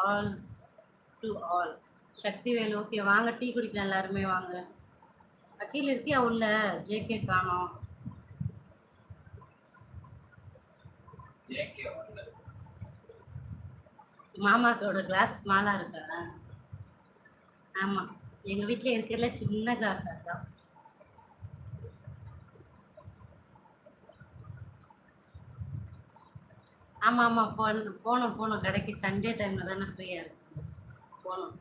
All to all Sakthi Velu okay வாங்க tea குடிக்கலாம் எல்லாருமே வாங்க. அக்கீல் இருக்கியா உள்ள? ஜேகே காணோம். மாமாக்கோட கிளாஸ் மாலா இருக்கா? ஆமா. எங்க வீட்ல இருக்கிறதுல சின்ன கிளாஸ் அதுதான். ஆமா ஆமா போன போனோம் போனோம். கடைக்கு சண்டே டைம்ல தானே ஃப்ரீயா இருக்கு போனோம்.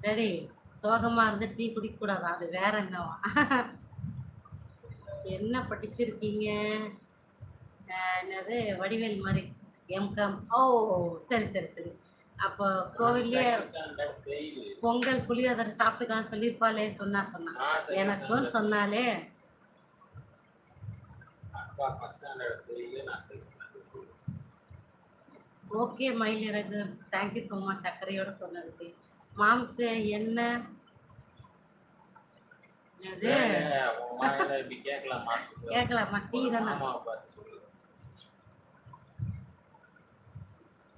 ரெடி சோகமா இருந்து டீ குடிக்க கூடாது அது வேற என்னவா? என்ன படிச்சிருக்கீங்க? என்னது? வடிவேல் மாதிரி எம்காம் ஓ சரி சரி சரி. அப்போ ஃபெயில் பொங்கல் புளியோதரை சாப்பிட்டுக்கான்னு சொல்லியிருப்பாளே சொன்னா சொன்னா. எனக்கும் சொன்னாலே அக்கா ஃபர்ஸ்ட் ஸ்டாண்டர்ட் ஃபெயில் நான் செகண்ட் ஓகே மயிலிறகு தேங்க்யூ ஸோ மச் அக்கறையோட சொன்னதுக்கு. மாம்ச என்ன கேட்கலாமா? டீ தானே?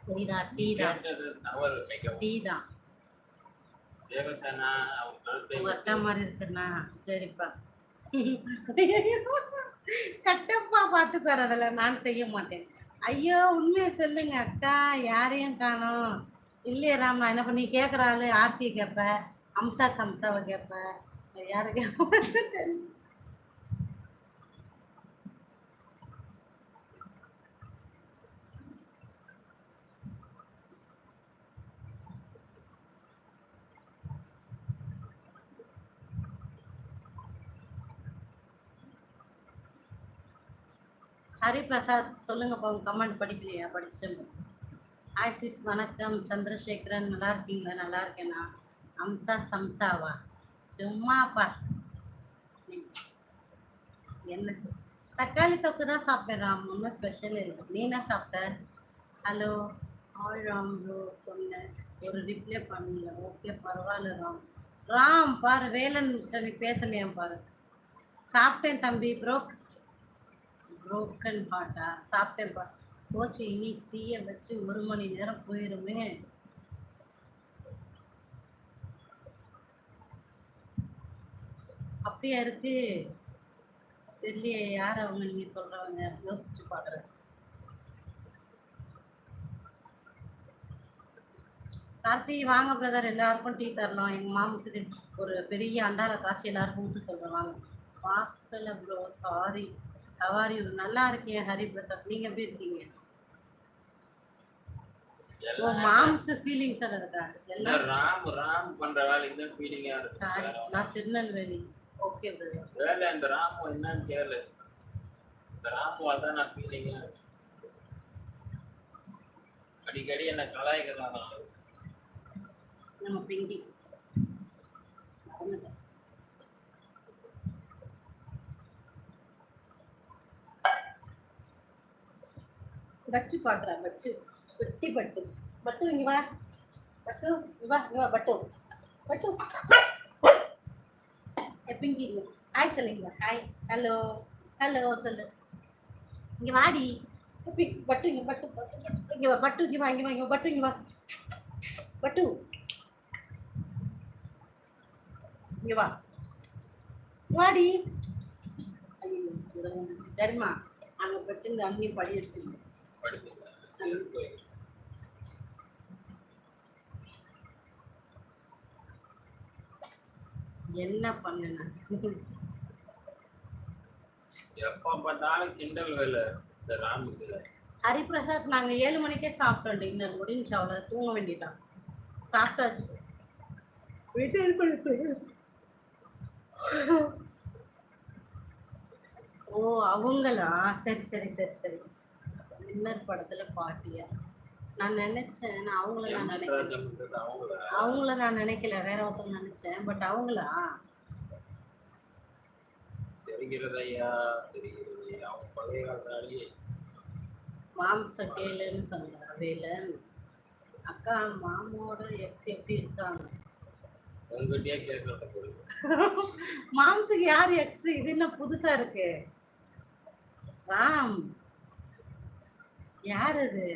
புரியுதா டீ தான். டீ தான். அக்கா மாதிரி இருக்குண்ணா. சரிப்பா. கட்டப்பா பார்த்துக்குவார் அதெல்லாம் நான் செய்ய மாட்டேன். ஐயோ உண்மையை சொல்லுங்க அக்கா. யாரையும் காணோம். இல்லையே ராம் நான் என்ன பண்ணி கேட்குற ஆள் ஆர்த்தியை கேட்பேன் அம்சா சம்சாவை கேட்பேன் யாரும் கேட்பேன் ஹரிபிரசாத் சொல்லுங்க இப்போ கமெண்ட் படிக்கலையா? படிச்சுட்டு ஆக்சிஸ் வணக்கம். சந்திரசேகரன் நல்லா இருக்கீங்களா? நல்லா இருக்கேனா அம்சா சம்சாவா? சும்மாப்பா. என்ன தக்காளி தொக்கு தான் சாப்பிட்டேன் ராம். ஒன்றும் ஸ்பெஷல் இல்லை. நீ என்ன சாப்பிட்ட? ஹலோ ஆல் ராம் ப்ரோ சொன்னேன். ஒரு ரிப்ளை பண்ணல. ஓகே பரவாயில்ல ராம். ராம் பாரு வேலன் நீ பேசலையாம் பாரு. சாப்பிட்டேன் தம்பி ப்ரோக் புரோக்கன் ஹார்ட்டா சாப்பிட்டேன் பா. போச்சு இனி தீய வச்சு ஒரு மணி நேரம் போயிருமே. அப்படியா இருக்கு? தெரியலையே யார் அவங்க நீங்க சொல்றவங்க? யோசிச்சு பாக்குறேன். கார்த்தி வாங்க பிரதர் எல்லாருக்கும் டீ தரலாம். எங்க மாமிசது ஒரு பெரிய அண்டால காய்ச்சி எல்லாருக்கும் ஊத்து சொல்றேன் வாங்க பார்க்கல ப்ரோ சாரி ஹவாரி நல்லா இருக்கேன் ஹரி பிரசாத் நீங்க எப்படி இருக்கீங்க? ஓ மாம்ஸ் ஃபீலிங்ஸ் இருக்கா. இந்த எல்லாம் ராம் ராம் பண்ற வேலைக்கு தான் ஃபீலிங்கா சாரி இருக்கு. நான் திருநெல்வேலி. ஓகே பிரதர் வேலை இந்த ராமு என்னன்னு கேளு. இந்த ராமுவால் தான் நான் ஃபீலிங்கா இருக்கேன் அடிக்கடி என்ன கலாய்க்க தான் நான் நம்ம பிங்கி. வச்சு பச்சு வச்சு வெட்டி பட்டு. பட்டு இங்க வா. பட்டு இவா வா இங்க வா பட்டு. பட்டு. ஏ, ஹாய் சொல்லுங்க ஹாய் ஹலோ ஹலோ சொல்லு. இங்க வாடி. ஏ, பட்டு இங்க பட்டு பட்டு, இங்க வா பட்டு இங்க வா இங்க வா இங்க பட்டு இங்க வா. பட்டு. இங்க வா. வாடி. ஐயோ இதை வந்துச்சு சரிம்மா அங்க பட்டு இந்த அண்ணி படி எடுத்துங்க என்ன பண்ணுன? எப்ப பார்த்தாலும் கிண்டல் வேலை இந்த ராமுக்கு. ஹரிபிரசாத் நாங்க ஏழு மணிக்கே சாப்பிட்டோம் டின்னர். முடிஞ்சு அவ்வளோ தூங்க வேண்டியதான் சாப்பிட்டாச்சு. ஓ அவங்களா? சரி சரி சரி சரி. டின்னர் படத்துல பாட்டியா? நான் நினைச்சேன் நான் அவங்கள நான் நினைக்கல. அவங்கள? நான் நினைக்கல வேற ஒருத்தவங்க நினைச்சேன் பட் அவங்களா? அவங்க பழைய காலத்தாலேயே மாம்ச கேளுன்னு சொன்னாங்க வேலன். அக்கா மாமோட எக்ஸ் எப்படி இருக்காங்க? உங்ககிட்டயே கேட்கறத மாம்சுக்கு யார் எக்ஸ் இது என்ன புதுசா இருக்கு? ராம். யார் அது?